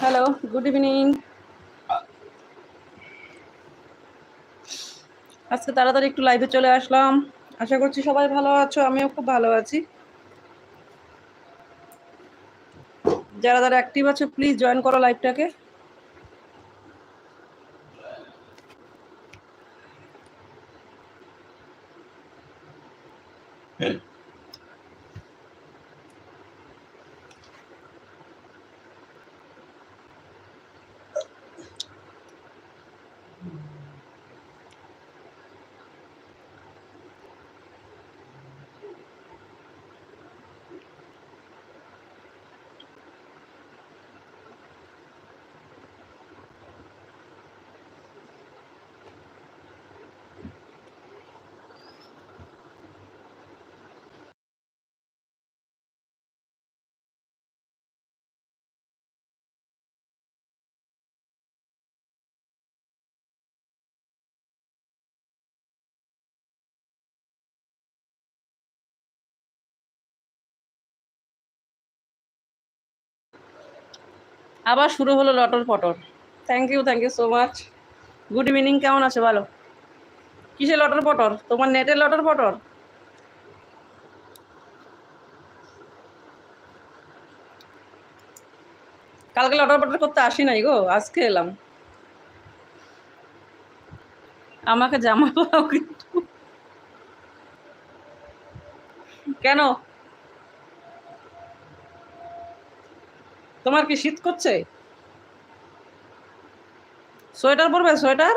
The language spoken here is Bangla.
হ্যালো গুড ইভিনিং আজকে তাড়াতাড়ি একটু লাইভে চলে আসলাম। আশা করছি সবাই ভালো আছো, আমিও খুব ভালো আছি। যারা যারা অ্যাক্টিভ আছে প্লিজ জয়েন করো লাইভটাকে Đấy. আবার শুরু হলো লটর পটর thank you thank you so much good evening কেমন আছে? বলো কিসে লটর পটর তোমার নেটের লটর পটর কালকে লটর পটর করতে আসি নাই গো, আজকে এলাম। আমাকে জামা পাও কিন্তু। কেন? তোমার কি শীত করছে? সোয়েটার পরবে সোয়েটার?